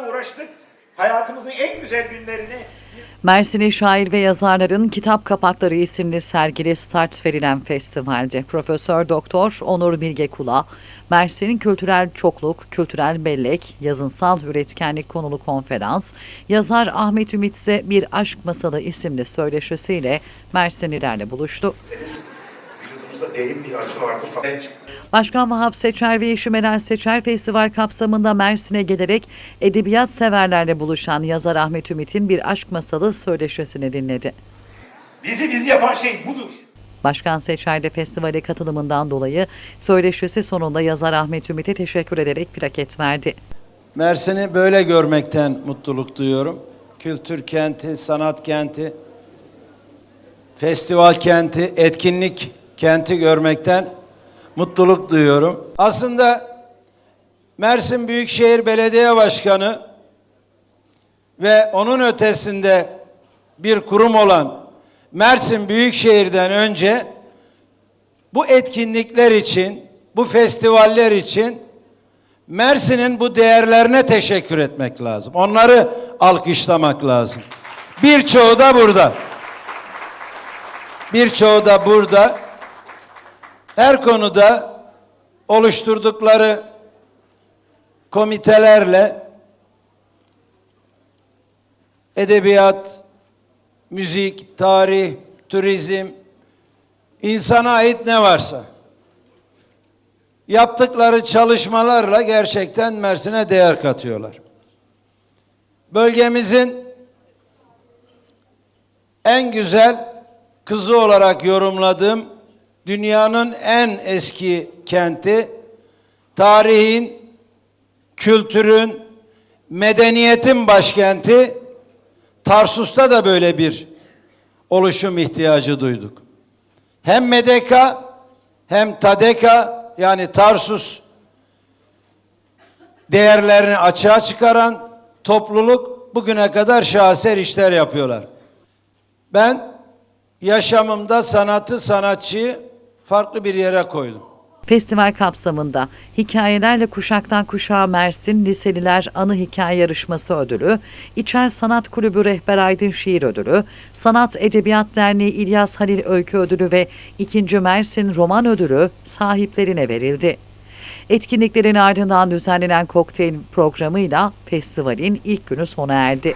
yıllar uğraştık. Hayatımızın en güzel günlerini Mersin'e şair ve yazarların Kitap Kapakları isimli sergili start verilen festivalde Profesör Doktor Onur Bilge Kula, Mersin'in kültürel çokluk, kültürel bellek, yazınsal üretkenlik konulu konferans, yazar Ahmet Ümitse Bir Aşk Masalı isimli söyleşisiyle Mersinlilerle buluştu. vücudumuzda derin bir acı vardır. Başkan Vahap Seçer ve eşi Meral Seçer festival kapsamında Mersin'e gelerek edebiyat severlerle buluşan yazar Ahmet Ümit'in Bir Aşk Masalı söyleşisini dinledi. Bizi biz yapan şey budur. Başkan Seçer de festivale katılımından dolayı söyleşisi sonunda yazar Ahmet Ümit'e teşekkür ederek plaket verdi. Mersin'i böyle görmekten mutluluk duyuyorum. Kültür kenti, sanat kenti, festival kenti, etkinlik kenti görmekten mutluluk duyuyorum. Aslında Mersin Büyükşehir Belediye Başkanı ve onun ötesinde bir kurum olan Mersin Büyükşehir'den önce bu etkinlikler için, bu festivaller için Mersin'in bu değerlerine teşekkür etmek lazım. Onları alkışlamak lazım. Birçoğu da burada. Birçoğu da burada. Her konuda oluşturdukları komitelerle edebiyat, müzik, tarih, turizm, insana ait ne varsa yaptıkları çalışmalarla gerçekten Mersin'e değer katıyorlar. Bölgemizin en güzel kızı olarak yorumladığım dünyanın en eski kenti, tarihin, kültürün, medeniyetin başkenti Tarsus'ta da böyle bir oluşum ihtiyacı duyduk. Hem Medeka hem Tadeka yani Tarsus değerlerini açığa çıkaran topluluk bugüne kadar şaheser işler yapıyorlar. Ben yaşamımda sanatı, sanatçıyı farklı bir yere koydum. Festival kapsamında hikayelerle kuşaktan kuşağa Mersin Liseliler Anı Hikaye Yarışması Ödülü, İçel Sanat Kulübü Rehber Aydın Şiir Ödülü, Sanat Edebiyat Derneği İlyas Halil Öykü Ödülü ve 2. Mersin Roman Ödülü sahiplerine verildi. Etkinliklerin ardından düzenlenen kokteyl programıyla festivalin ilk günü sona erdi.